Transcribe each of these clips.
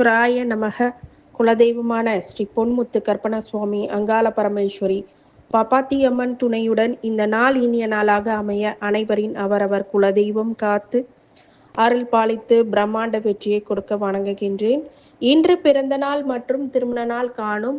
பரமேஸ்வராய நமக. குலதெய்வமான ஸ்ரீ பொன்முத்து கற்பனா சுவாமி அங்காள பரமேஸ்வரி. பப்பாத்தியம்மன் துணையுடன் இந்த நாள் இனிய நாளாக அமைய அனைவரின் அவரவர் குலதெய்வம் காத்து அருள் பாலித்து பிரம்மாண்ட வெற்றியை கொடுக்க வணங்குகின்றேன். இன்று பிறந்த நாள் மற்றும் திருமண நாள் காணும்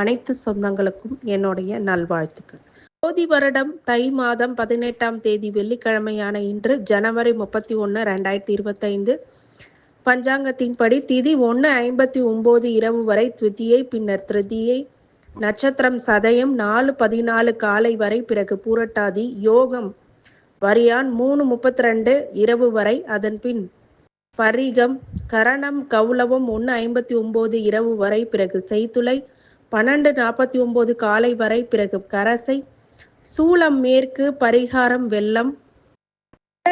அனைத்து சொந்தங்களுக்கும் என்னுடைய நல்வாழ்த்துக்கள். ஜோதி வருடம் தை மாதம் பதினெட்டாம் தேதி வெள்ளிக்கிழமையான இன்று ஜனவரி முப்பத்தி ஒன்று ரெண்டாயிரத்தி இருபத்தைந்து. பஞ்சாங்கத்தின்படி திதி ஒன்று ஐம்பத்தி ஒம்பது இரவு வரை துதியை பின்னர் திருதியை. நட்சத்திரம் சதயம் நாலு பதினாலு காலை வரை பிறகு பூரட்டாதி யோகம் வரியான் மூணு முப்பத்தி ரெண்டு இரவு வரை அதன் பின் பரிகம் கரணம் கௌலவம் ஒன்று ஐம்பத்தி ஒம்போது இரவு வரை பிறகு செய்துளை. பன்னெண்டு நாற்பத்தி ஒம்பது காலை வரை பிறகு கரசை. சூளம் மேற்கு பரிகாரம் வெள்ளம்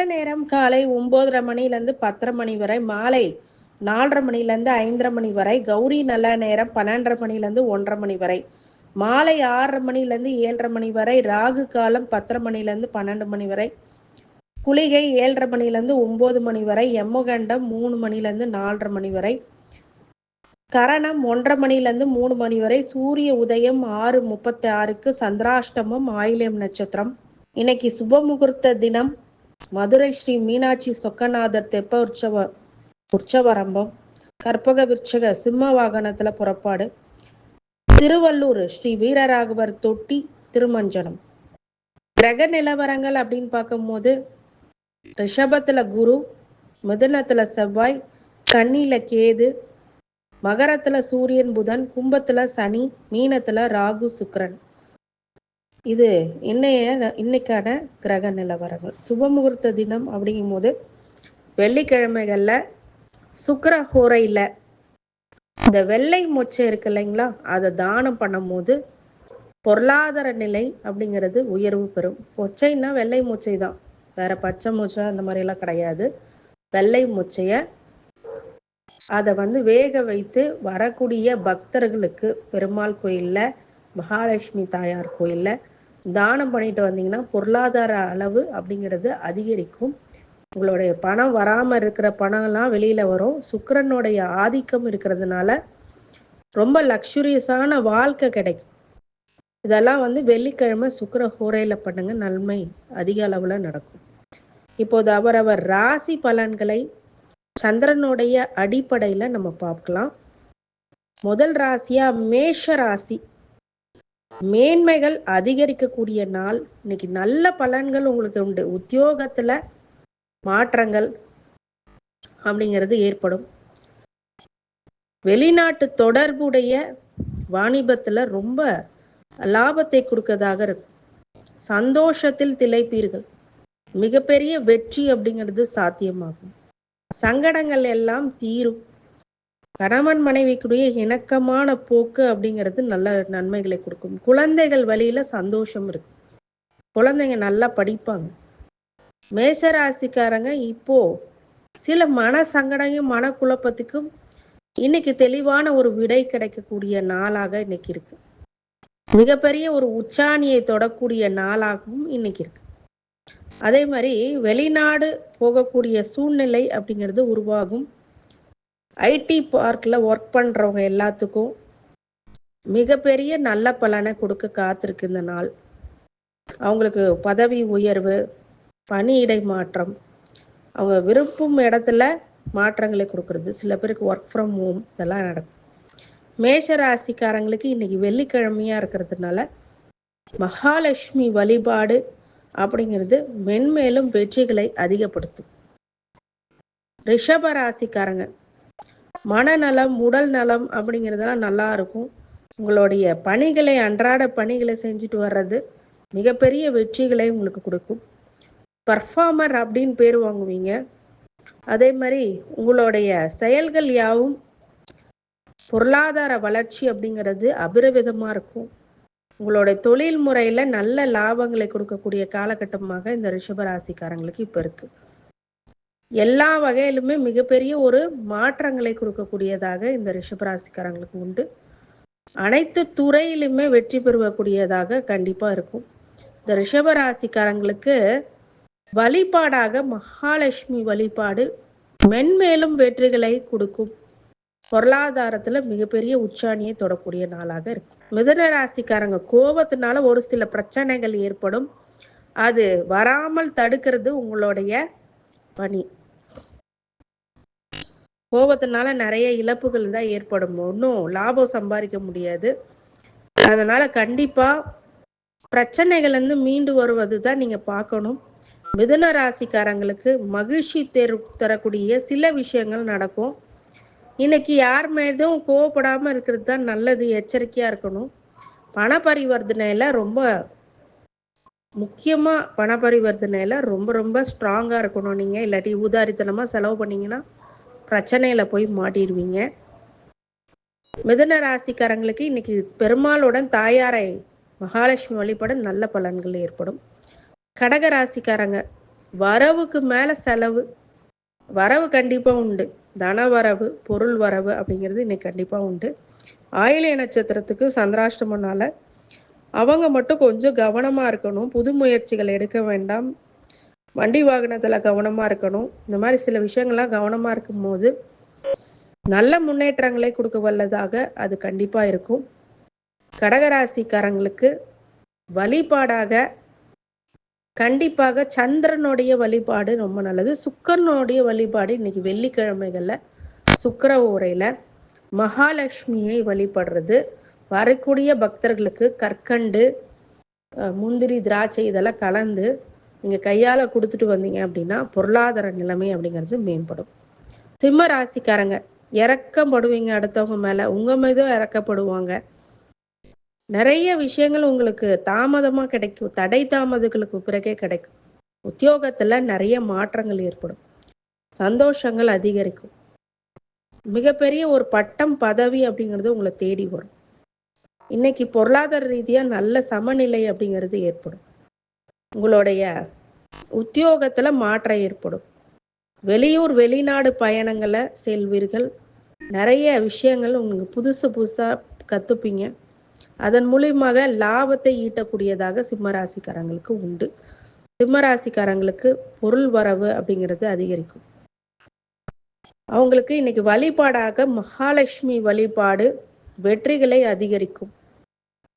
நேரம்? காலை ஒன்பதரை மணிலேருந்து பத்தரை மணி வரை. மாலை நாலரை மணிலேருந்து ஐந்தரை மணி வரை. கௌரி நல்ல நேரம் பன்னெண்டரை மணிலேருந்து ஒன்றரை மணி வரை. மாலை ஆறரை மணிலேருந்து ஏழரை மணி வரை. ராகு காலம் பத்தரை மணிலேருந்து பன்னெண்டு மணி வரை. குளிகை ஏழரை மணிலேருந்து ஒம்பது மணி வரை. எம்மகண்டம் மூணு மணிலேருந்து நாலரை மணி வரை. கரணம் ஒன்றரை மணிலேருந்து மூணு மணி வரை. சூரிய உதயம் ஆறு முப்பத்தி ஆறுக்கு சந்திராஷ்டமம் ஆயிலியம் நட்சத்திரம். இன்னைக்கு சுப முகூர்த்த தினம். மதுரை ஸ்ரீ மீனாட்சி சொக்கநாதர் தெப்ப உற்சவ உற்சவரம்பம் கற்பக விருட்சக சிம்ம வாகனத்துல புறப்பாடு. திருவள்ளூர் ஸ்ரீ வீரராகவர் தொட்டி திருமஞ்சனம். கிரக நிலவரங்கள் அப்படின்னு பார்க்கும்போது ரிஷபத்துல குரு மிதனத்துல செவ்வாய் கண்ணில கேது மகரத்துல சூரியன் புதன் கும்பத்துல சனி மீனத்துல ராகு சுக்கரன். இது இன்னைய இன்னைக்கான கிரக நிலவரங்கள். சுபமுகூர்த்த தினம் அப்படிங்கும் போது வெள்ளிக்கிழமைகளில் சுக்கர ஹோரையில் இந்த வெள்ளை மொச்சை இருக்கு இல்லைங்களா? அதை தானம் பண்ணும்போது பொருளாதார நிலை அப்படிங்கிறது உயர்வு பெறும். மொச்சைன்னா வெள்ளை மொச்சை தான். வேற பச்சை மொச்சை அந்த மாதிரிலாம் கிடையாது. வெள்ளை மூச்சையை அதை வந்து வேக வைத்து வரக்கூடிய பக்தர்களுக்கு பெருமாள் கோயிலில் மகாலட்சுமி தாயார் கோயிலில் தானம் பண்ணிட்டு வந்தீங்கன்னா பொருளாதார அளவு அப்படிங்கிறது அதிகரிக்கும். உங்களுடைய பணம் வராமல் இருக்கிற பணம்லாம் வெளியில் வரும். சுக்கரனுடைய ஆதிக்கம் இருக்கிறதுனால ரொம்ப லக்ஸுரியஸான வாழ்க்கை கிடைக்கும். இதெல்லாம் வந்து வெள்ளிக்கிழமை சுக்கர ஹோரையில் பண்ணுங்க. நன்மை அதிக அளவில் நடக்கும். இப்போது அவரவர் ராசி பலன்களை சந்திரனுடைய அடிப்படையில் நம்ம பார்க்கலாம். முதல் ராசியா மேஷ ராசி. மேன்மைகள் அதிகரிக்கக்கூடிய நாள். இன்னைக்கு நல்ல பலன்கள் உங்களுக்கு உண்டு. உத்தியோகத்துல மாற்றங்கள் அப்படிங்கிறது ஏற்படும். வெளிநாட்டு தொடர்புடைய வாணிபத்துல ரொம்ப லாபத்தை கொடுக்கதாக இருக்கும். சந்தோஷத்தில் திளைப்பீர்கள். மிகப்பெரிய வெற்றி அப்படிங்கிறது சாத்தியமாகும். சங்கடங்கள் எல்லாம் தீரும். கணவன் மனைவிக்குடைய இணக்கமான போக்கு அப்படிங்கிறது நல்ல நன்மைகளை கொடுக்கும். குழந்தைகள் வழியில சந்தோஷம் இருக்கு. குழந்தைங்க நல்லா படிப்பாங்க. மேஷராசிக்காரங்க இப்போ சில மன சங்கடங்கும் மனக்குழப்பத்துக்கும் இன்னைக்கு தெளிவான ஒரு விடை கிடைக்கக்கூடிய நாளாக இன்னைக்கு இருக்கு. மிகப்பெரிய ஒரு உச்சாணியை தொடக்கூடிய நாளாகவும் இன்னைக்கு இருக்கு. அதே மாதிரி வெளிநாடு போகக்கூடிய சூழ்நிலை அப்படிங்கிறது உருவாகும். ஐடி பார்க்கில் ஒர்க் பண்ணுறவங்க எல்லாத்துக்கும் மிகப்பெரிய நல்ல பலனை கொடுக்க காத்திருக்கு இந்த நாள். அவங்களுக்கு பதவி உயர்வு பணியிடை மாற்றம் அவங்க விரும்பும் இடத்துல மாற்றங்களை கொடுக்கறது. சில பேருக்கு ஒர்க் ஃப்ரம் ஹோம் இதெல்லாம் நடக்கும். மேஷ ராசிக்காரங்களுக்கு இன்னைக்கு வெள்ளிக்கிழமையாக இருக்கிறதுனால மகாலட்சுமி வழிபாடு அப்படிங்கிறது மென்மேலும் வெற்றிகளை அதிகப்படுத்தும். ரிஷப ராசிக்காரங்க மனநலம் உடல் நலம் அப்படிங்கிறதெல்லாம் நல்லா இருக்கும். உங்களுடைய பணிகளை அன்றாட பணிகளை செஞ்சுட்டு வர்றது மிகப்பெரிய வெற்றிகளை உங்களுக்கு கொடுக்கும். பர்ஃபார்மர் அப்படின்னு பேர் வாங்குவீங்க. அதே மாதிரி உங்களுடைய செயல்கள் யாவும் பொருளாதார வளர்ச்சி அப்படிங்கிறது அபிரவிதமாக இருக்கும். உங்களுடைய தொழில் முறையில் நல்ல லாபங்களை கொடுக்கக்கூடிய காலகட்டமாக இந்த ரிஷபராசிக்காரங்களுக்கு இப்போ இருக்கு. எல்லா வகையிலுமே மிகப்பெரிய ஒரு மாற்றங்களை கொடுக்கக்கூடியதாக இந்த ரிஷபராசிக்காரங்களுக்கு உண்டு. அனைத்து துறையிலுமே வெற்றி பெறக்கூடியதாக கண்டிப்பாக இருக்கும். இந்த ரிஷபராசிக்காரங்களுக்கு வழிபாடாக மகாலட்சுமி வழிபாடு மென்மேலும் வெற்றிகளை கொடுக்கும். பொருளாதாரத்துல மிகப்பெரிய உச்சாணியை தொடக்கூடிய நாளாக இருக்கும். மிதன ராசிக்காரங்க கோபத்தினால ஒரு சில பிரச்சனைகள் ஏற்படும். அது வராமல் தடுக்கிறது உங்களுடைய பணி. கோபத்தினால நிறைய இழப்புகள் தான் ஏற்படும். ஒன்றும் லாபம் சம்பாதிக்க முடியாது. அதனால கண்டிப்பா பிரச்சனைகள்லேருந்து மீண்டு வருவது தான் நீங்க பார்க்கணும். மிதுன ராசிக்காரங்களுக்கு மகிழ்ச்சி தெரு தரக்கூடிய சில விஷயங்கள் நடக்கும். இன்னைக்கு யார் மீதும் கோவப்படாமல் இருக்கிறது தான் நல்லது எச்சரிக்கையா இருக்கணும். பண பரிவர்த்தனையில ரொம்ப முக்கியமாக பண பரிவர்த்தனையில ரொம்ப ரொம்ப ஸ்ட்ராங்காக இருக்கணும் நீங்கள் இல்லாட்டி உதாரித்தனமாக செலவு பண்ணீங்கன்னா பிரச்சனையில் போய் மாட்டிடுவீங்க. மிதுன ராசிக்காரங்களுக்கு இன்னைக்கு பெருமாளுடன் தாயாரை மகாலட்சுமி வழிபட நல்ல பலன்கள் ஏற்படும். கடக ராசிக்காரங்க வரவுக்கு மேலே செலவு வரவு கண்டிப்பாக உண்டு. தன வரவு பொருள் வரவு அப்படிங்கிறது இன்னைக்கு கண்டிப்பாக உண்டு. ஆயிலிய நட்சத்திரத்துக்கு சந்திராஷ்டமனால அவங்க மட்டும் கொஞ்சம் கவனமாக இருக்கணும். புது முயற்சிகள் எடுக்க வேண்டாம். வண்டி வாகனத்தில் கவனமாக இருக்கணும். இந்த மாதிரி சில விஷயங்கள்லாம் கவனமாக இருக்கும்போது நல்ல முன்னேற்றங்களை கொடுக்க வல்லதாக அது கண்டிப்பாக இருக்கும். கடகராசிக்காரங்களுக்கு வழிபாடாக கண்டிப்பாக சந்திரனுடைய வழிபாடு ரொம்ப நல்லது. சுக்கரனுடைய வழிபாடு இன்னைக்கு வெள்ளிக்கிழமைகளில் சுக்கர ஊரையில் மகாலட்சுமியை வழிபடுறது. வரக்கூடிய பக்தர்களுக்கு கற்கண்டு முந்திரி திராட்சை இதெல்லாம் கலந்து நீங்கள் கையால் கொடுத்துட்டு வந்தீங்க அப்படின்னா பொருளாதார நிலைமை அப்படிங்கிறது மேம்படும். சிம்ம ராசிக்காரங்க இறக்கப்படுவீங்க அடுத்தவங்க மேலே. உங்கள் மீதும் இறக்கப்படுவாங்க. நிறைய விஷயங்கள் உங்களுக்கு தாமதமாக கிடைக்கும். தடை தாமதங்களுக்கு பிறகே கிடைக்கும். உத்தியோகத்தில் நிறைய மாற்றங்கள் ஏற்படும். சந்தோஷங்கள் அதிகரிக்கும். மிகப்பெரிய ஒரு பட்டம் பதவி அப்படிங்கிறது உங்களை தேடி வரும். இன்னைக்கு பொருளாதார ரீதியா நல்ல சமநிலை அப்படிங்கிறது ஏற்படும். உங்களுடைய உத்தியோகத்துல மாற்றம் ஏற்படும். வெளியூர் வெளிநாடு பயணங்களை செல்வீர்கள். நிறைய விஷயங்கள் உங்களுக்கு புதுசு புதுசா கத்துப்பீங்க. அதன் மூலியமாக லாபத்தை ஈட்டக்கூடியதாக சிம்மராசிக்காரங்களுக்கு உண்டு. சிம்மராசிக்காரங்களுக்கு பொருள் வரவு அப்படிங்கிறது அதிகரிக்கும். அவங்களுக்கு இன்னைக்கு வழிபாடாக மகாலட்சுமி வழிபாடு வெற்றிகளை அதிகரிக்கும்.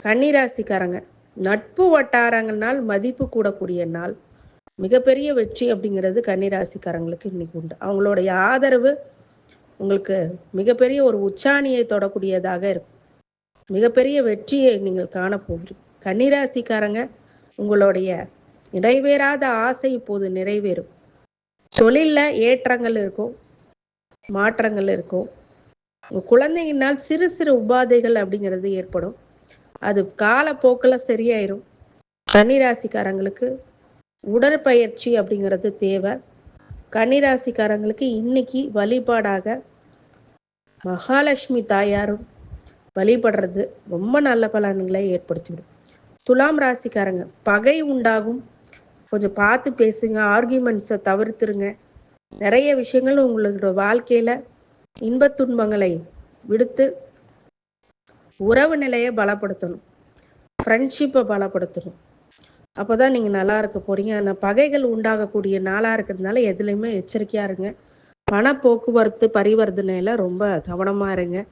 கன்னிராசிக்காரங்க நட்பு வட்டாரங்கள்னால் மதிப்பு கூடக்கூடிய நாள். மிகப்பெரிய வெற்றி அப்படிங்கிறது கன்னிராசிக்காரங்களுக்கு இன்னைக்கு உண்டு. அவங்களுடைய ஆதரவு உங்களுக்கு மிகப்பெரிய ஒரு உச்சாணியை தொடக்கூடியதாக இருக்கும். மிகப்பெரிய வெற்றியை நீங்கள் காணப்போகிறீங்க. கன்னிராசிக்காரங்க உங்களுடைய நிறைவேறாத ஆசை இப்போது நிறைவேறும். தொழிலில் ஏற்றங்கள் இருக்கும் மாற்றங்கள் இருக்கும். உங்க குழந்தைங்கனால் சிறு சிறு உபாதைகள் அப்படிங்கிறது ஏற்படும். அது காலப்போக்கில் சரியாயிரும். கன்னிராசிக்காரங்களுக்கு உடற்பயிற்சி அப்படிங்கிறது தேவை. கன்னிராசிக்காரங்களுக்கு இன்னைக்கு வழிபாடாக மகாலட்சுமி தாயாரும் வழிபடுறது ரொம்ப நல்ல பலன்களை ஏற்படுத்திவிடும். துலாம் ராசிக்காரங்க பகை உண்டாகும். கொஞ்சம் பார்த்து பேசுங்க ஆர்கியூமெண்ட்ஸை தவிர்த்துருங்க. நிறைய விஷயங்கள் உங்களோட வாழ்க்கையில இன்பத் துன்பங்களை விடுத்து உறவு நிலையை பலப்படுத்தணும். ஃப்ரெண்ட்ஷிப்பை பலப்படுத்தணும். அப்போதான் நீங்க நல்லா இருக்க போறீங்க. ஆனால் பகைகள் உண்டாகக்கூடிய நாளா இருக்கிறதுனால எதுலேயுமே எச்சரிக்கையா இருங்க. பண போக்குவரத்து பரிவர்த்தனையில ரொம்ப கவனமா இருங்க.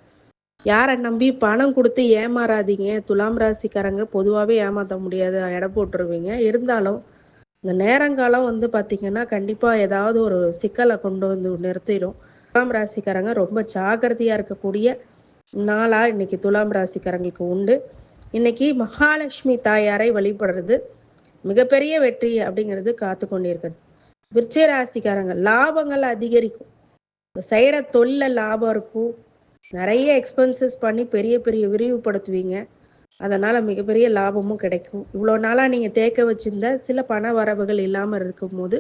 யாரை நம்பி பணம் கொடுத்து ஏமாறாதீங்க. துலாம் ராசிக்காரங்க பொதுவாகவே ஏமாற்ற முடியாது. இடம் போட்டுருவீங்க. இருந்தாலும் இந்த நேரங்காலம் வந்து பார்த்தீங்கன்னா கண்டிப்பாக ஏதாவது ஒரு சிக்கலை கொண்டு வந்து நிறுத்திடும் துலாம் ராசிக்காரங்க ரொம்ப ஜாக்கிரதையாக இருக்கக்கூடிய நாளாக இன்னைக்கு துலாம் ராசிக்காரங்களுக்கு உண்டு. இன்னைக்கு மகாலட்சுமி தாயாரை வழிபடுறது மிகப்பெரிய வெற்றி அப்படிங்கிறது காத்து கொண்டிருக்குது. விருச்சிக ராசிக்காரங்க லாபங்கள் அதிகரிக்கும். செய்கிற தொழில லாபம் இருக்கும். நிறைய எக்ஸ்பென்சஸ் பண்ணி பெரிய பெரிய விரிவுபடுத்துவீங்க. அதனால் மிகப்பெரிய லாபமும் கிடைக்கும். இவ்வளோ நாளாக நீங்கள் தேக்க வச்சிருந்த சில பண வரவுகள் இல்லாமல் இருக்கும்போது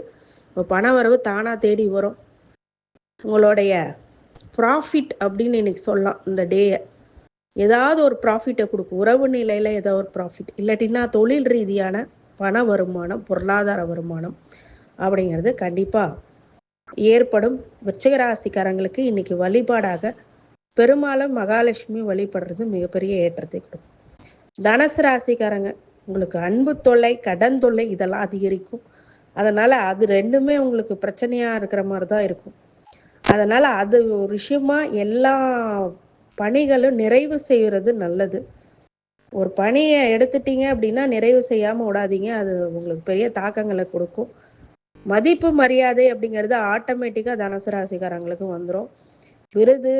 இப்போ பண வரவு தானாக தேடி வரும். உங்களுடைய ப்ராஃபிட் அப்படின்னு இன்னைக்கு சொல்லலாம் இந்த டேயை ஏதாவது ஒரு ப்ராஃபிட்டை கொடுக்கும். உறவு நிலையில் ஏதாவது ஒரு ப்ராஃபிட் இல்லாட்டின்னா தொழில் ரீதியான பண வருமானம் பொருளாதார வருமானம் அப்படிங்கிறது கண்டிப்பாக ஏற்படும். விச்சகராசிக்காரங்களுக்கு இன்னைக்கு வழிபாடாக பெருமாளும் மகாலட்சுமி வழிபடுறது மிகப்பெரிய ஏற்றத்தை கொடுக்கும். தனுசு ராசிக்காரங்க உங்களுக்கு அன்பு தொல்லை கடன் தொல்லை இதெல்லாம் அதிகரிக்கும். அதனால அது ரெண்டுமே உங்களுக்கு பிரச்சனையா இருக்கிற மாதிரி தான் இருக்கும். அதனால் அது ஒரு விஷயமா எல்லா பணிகளும் நிறைவு செய்கிறது நல்லது. ஒரு பணியை எடுத்துட்டீங்க அப்படின்னா நிறைவு செய்யாமல் விடாதீங்க. அது உங்களுக்கு பெரிய தாக்கங்களை கொடுக்கும். மதிப்பு மரியாதை அப்படிங்கிறது ஆட்டோமேட்டிக்காக தனுசு ராசிக்காரங்களுக்கு வந்துடும் விருது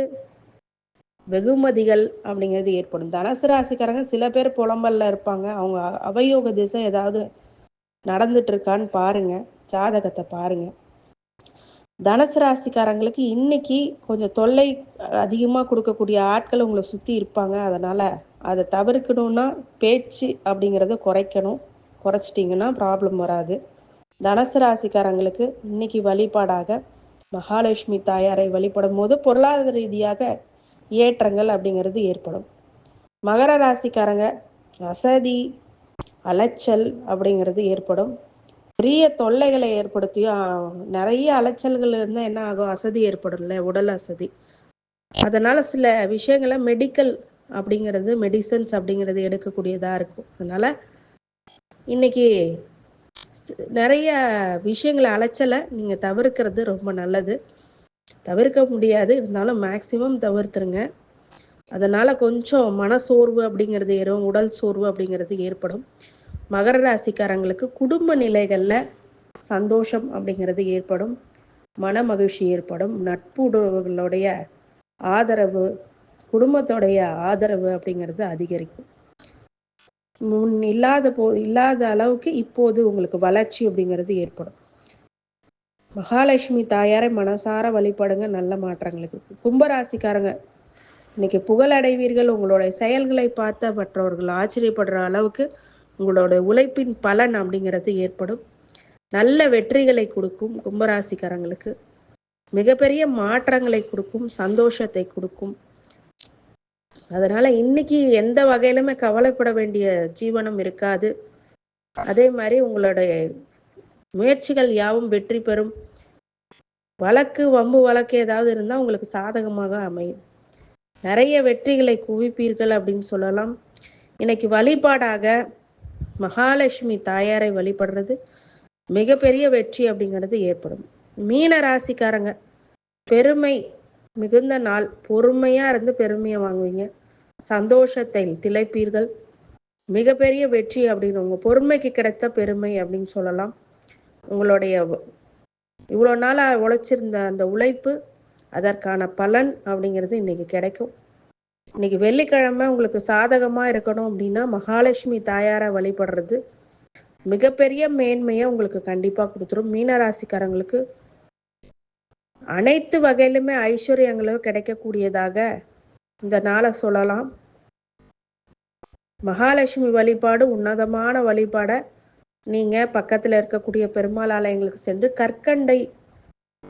வெகுமதிகள் அப்படிங்கிறது ஏற்படும். தனுசு ராசிக்காரங்க சில பேர் புலம்பல்ல இருப்பாங்க. அவங்க அவயோக திசை ஏதாவது நடந்துட்டு இருக்கான்னு பாருங்க. ஜாதகத்தை பாருங்கள் தனுசு ராசிக்காரங்களுக்கு இன்னைக்கு கொஞ்சம் தொல்லை அதிகமாக கொடுக்கக்கூடிய ஆட்கள் உங்களை சுற்றி இருப்பாங்க. அதனால் அதை தவிர்க்கணும்னா பேச்சு அப்படிங்கிறத குறைக்கணும். குறைச்சிட்டிங்கன்னா ப்ராப்ளம் வராது. தனுசு ராசிக்காரங்களுக்கு இன்னைக்கு வழிபாடாக மகாலட்சுமி தாயாரை வழிபடும் போது பொருளாதார ரீதியாக ஏற்றங்கள் அப்படிங்கிறது ஏற்படும். மகர ராசிக்காரங்க அசதி அலைச்சல் அப்படிங்கிறது ஏற்படும். பெரிய தொல்லைகளை ஏற்படுத்தியும் நிறைய அலைச்சல்கள் இருந்தால் என்ன ஆகும்? அசதி ஏற்படும்ல உடல் அசதி. அதனால் சில விஷயங்களை மெடிக்கல் அப்படிங்கிறது மெடிசன்ஸ் அப்படிங்கிறது எடுக்கக்கூடியதாக இருக்கும். அதனால் இன்னைக்கு நிறைய விஷயங்களை அலைச்சலை நீங்கள் தவிர்க்கிறது ரொம்ப நல்லது. தவிர்க்க முடியாது. இருந்தாலும் மேக்சிமம் தவிர்த்துருங்க. அதனால் கொஞ்சம் மனசோர்வு அப்படிங்கிறது ஏறும் உடல் சோர்வு அப்படிங்கிறது ஏற்படும். மகர ராசிக்காரங்களுக்கு குடும்ப நிலைகளில் சந்தோஷம் அப்படிங்கிறது ஏற்படும். மன மகிழ்ச்சி ஏற்படும். நட்புடைய ஆதரவு குடும்பத்தோடைய ஆதரவு அப்படிங்கிறது அதிகரிக்கும். முன் இல்லாத போ இல்லாத அளவுக்கு இப்போது உங்களுக்கு வளர்ச்சி அப்படிங்கிறது ஏற்படும். மகாலட்சுமி தாயாரை மனசார வழிபடுங்க. நல்ல மாற்றங்களுக்கு கும்பராசிக்காரங்க இன்னைக்கு புகழடைவீர்கள். உங்களுடைய செயல்களை பார்த்த மற்றவர்கள் ஆச்சரியப்படுற அளவுக்கு உங்களோட உழைப்பின் பலன் அப்படிங்கிறது ஏற்படும். நல்ல வெற்றிகளை கொடுக்கும் கும்பராசிக்காரங்களுக்கு. மிகப்பெரிய மாற்றங்களை கொடுக்கும் சந்தோஷத்தை கொடுக்கும். அதனால இன்னைக்கு எந்த வகையிலுமே கவலைப்பட வேண்டிய ஜீவனம் இருக்காது. அதே மாதிரி உங்களுடைய முயற்சிகள் யாவும் வெற்றி பெறும். வழக்கு வம்பு வழக்கு ஏதாவது இருந்தால் உங்களுக்கு சாதகமாக அமையும். நிறைய வெற்றிகளை குவிப்பீர்கள் அப்படின்னு சொல்லலாம். இன்னைக்கு வழிபாடாக மகாலட்சுமி தாயாரை வழிபடுறது மிகப்பெரிய வெற்றி அப்படிங்கிறது ஏற்படும். மீன ராசிக்காரங்க பெருமை மிகுந்த நாள். பொறுமையாக இருந்து பெருமையை வாங்குவீங்க. சந்தோஷத்தை திளைப்பீர்கள். மிகப்பெரிய வெற்றி அப்படின்னு உங்கள் பொறுமைக்கு கிடைத்த பெருமை அப்படின்னு சொல்லலாம். உங்களுடைய இவ்வளோ நாளாக உழைச்சிருந்த அந்த உழைப்பு அதற்கான பலன் அப்படிங்கிறது இன்றைக்கி கிடைக்கும். இன்றைக்கி வெள்ளிக்கிழமை உங்களுக்கு சாதகமாக இருக்கணும் அப்படின்னா மகாலட்சுமி தாயாரை வழிபடுறது மிகப்பெரிய மேன்மையை உங்களுக்கு கண்டிப்பாக கொடுத்துரும். மீனராசிக்காரங்களுக்கு அனைத்து வகையிலுமே ஐஸ்வர்யங்களும் கிடைக்கக்கூடியதாக இந்த நாளை சொல்லலாம். மகாலட்சுமி வழிபாடு உன்னதமான வழிபாடை நீங்கள் பக்கத்தில் இருக்கக்கூடிய பெருமாள் ஆலயங்களுக்கு சென்று கற்கண்டை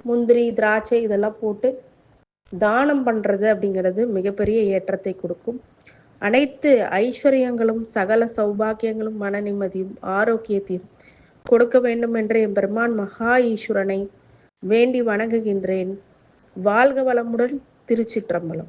முந்திரி திராட்சை இதெல்லாம் போட்டு தானம் பண்ணுறது அப்படிங்கிறது மிகப்பெரிய ஏற்றத்தை கொடுக்கும். அனைத்து ஐஸ்வர்யங்களும் சகல சௌபாகியங்களும் மன நிம்மதியும் ஆரோக்கியத்தையும் கொடுக்க வேண்டும் என்று என் பெருமான் மகா ஈஸ்வரனை வேண்டி வணங்குகின்றேன். வாழ்க வளமுடன் திருச்சிற்றம்பலம்.